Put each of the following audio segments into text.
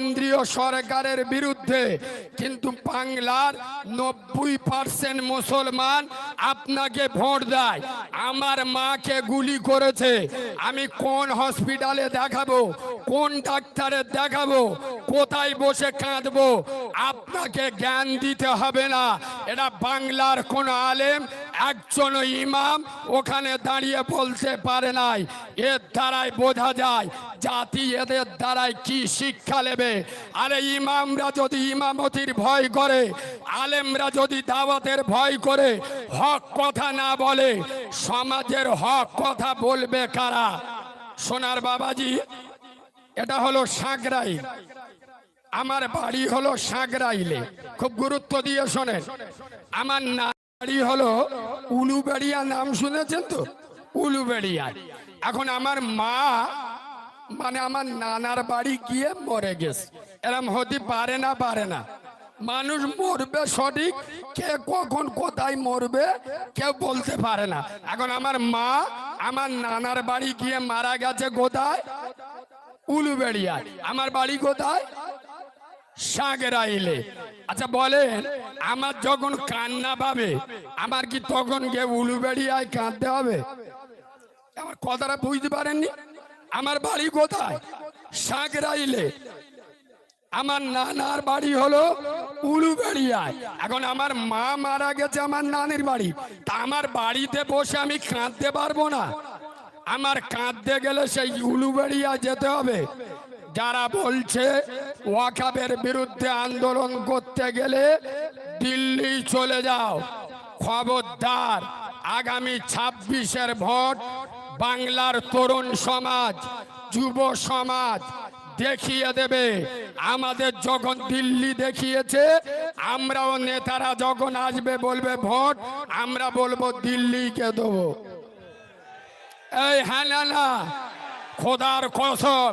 কেন্দ্রীয় সরকারের বিরুদ্ধে, কিন্তু বাংলার নব্বই পার্সেন্ট মুসলমান আপনাকে ভোট দেয়। আমার মাকে গুলি করেছে। আমি কোন হসপিটালে দেখাবো? কোন ডাক্তারের দেখাবো? কোথায় বসে কাঁদবো? আপনাকে জ্ঞান দিতে হবে না। এটা বাংলার কোন আলেম একজন ইমাম ওখানে দাঁড়িয়ে বলতে পারে নাই। এর দ্বারাই বোঝা যায় জাতি এদের দ্বারাই কি শিক্ষা নেবে। আরে ইমামরা যদি ইমামতির ভয় করে, আলেমরা যদি দাওয়াতের ভয় করে, হক কথা না বলে, সমাজের হক কথা বলবে কারা? সোনার বাবাজি, এটা হলো সাঁকরাই আমার বাড়ি হলো সাঁকরাইলে খুব গুরুত্ব দিয়ে শোনেন। আমার না বাড়ি হলো উলুবেড়িয়া, নাম শুনেছেন তো? উলুবেড়িয়া। এখন আমার মা মানে আমার নানার বাড়ি গিয়ে মরে গেছে। এরম হতে পারে না পারে না। মানুষ মরবে সঠিক, কে কখন কোথায় মরবে কেউ বলতে পারে না। এখন আমার মা, আমার নানার বাড়ি গিয়ে মারা গেছে কোথায়? উলুবেড়িয়ায়। আমার বাড়ি কোথায়? সাগরাইলে। আচ্ছা বলেন, আমার যখন কান্না পাবে, আমার কি তখন গিয়ে উলুবেড়িয়ায় কাঁদতে হবে? আমার কথাটা বুঝতে পারেননি? আমার বাড়ি কোথায়? সাগরাইলে। আমার নানার বাড়ি হলো উলুবেড়িয়ায় এখন আমার মা মারা গেছে আমার নানির বাড়ি। তা আমার বাড়িতে বসে আমি কাঁদতে পারব না। আমার কাঁদতে গেলে সেই উলুবেড়িয়া যেতে হবে। যারা বলছে ওয়াকাবের বিরুদ্ধে আন্দোলন করতে গেলে দিল্লি চলে যাও। খবরদার, আগামী ছাব্বিশের ভোট বাংলার তরুণ সমাজ, যুব সমাজ দেখিয়ে দেবে। আমাদের যখন দিল্লি দেখিয়েছে, আমরাও নেতারা যখন আসবে বলবে ভোট, আমরা বলব দিল্লিকে দেবো। এই হ্যাঁ না খোদার কসম।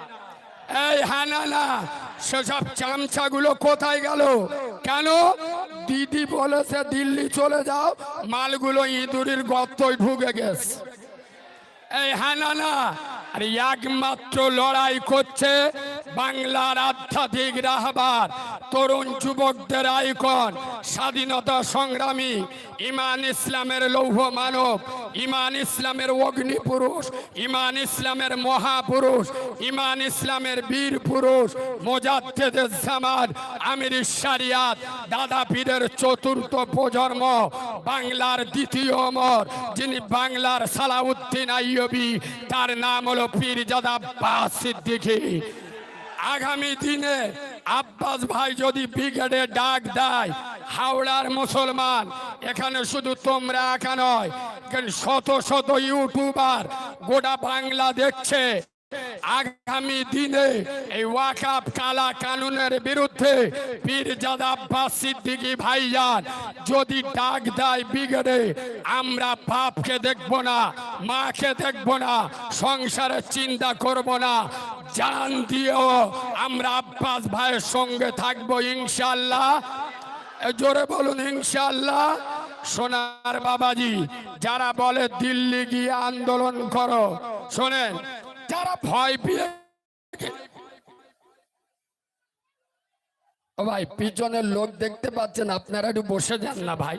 এই হ্যাঁ না না সেসব চামচাগুলো কোথায় গেল? কেন? দিদি বলেছে দিল্লি চলে যাও, মালগুলো ইঁদুরির গর্তই ঢুকে গেছে। এই হ্যাঁ না না আর একমাত্র লড়াই করছে বাংলার আধ্যাত্মিক রাহবার তরুণ যুবকদের আইকন, স্বাধীনতা সংগ্রামী, ইমান ইসলামের লৌহ মানব, ইমান ইসলামের অগ্নি পুরুষ, ইমান ইসলামের মহাপুরুষ, ইমান ইসলামের বীর পুরুষ মোজাদ্দেদের জামান আমির শারিয়াত, দাদা পীরের চতুর্থ প্রজন্ম, বাংলার দ্বিতীয় অমর, যিনি বাংলার সালাউদ্দিন আইয়বি, তার নাম হলো পীরজাদা আব্বাস সিদ্দিকী। আগামী দিনে আব্বাস ভাই যদি ব্রিগেডে ডাক দেয়, হাওড়ার মুসলমান, এখানে শুধু তোমরা একা নয় শত শত ইউটিউবার গোটা বাংলা দেখছে। আগামী দিনে এই ওয়াকাপ কালা কানুনের বিরুদ্ধে পীরজাদা আব্বাস সিদ্দিকী যদি ডাক দেয় ব্রিগেডে, আমরা বাপকে দেখব না, মাকে দেখব না, সংসারের চিন্তা করব না জান দিয়েও আমরা আব্বাস ভাইয়ের সঙ্গে থাকব ইনশাল্লাহ জোরে বলুন ইনশাল্লাহ সোনার বাবাজি, যারা বলে দিল্লি গিয়ে আন্দোলন করো, শোনেন, যারা ভয় পেয়ে ভাই, পিছনের লোক দেখতে পাচ্ছেন, আপনারা একটু বসে যান না ভাই।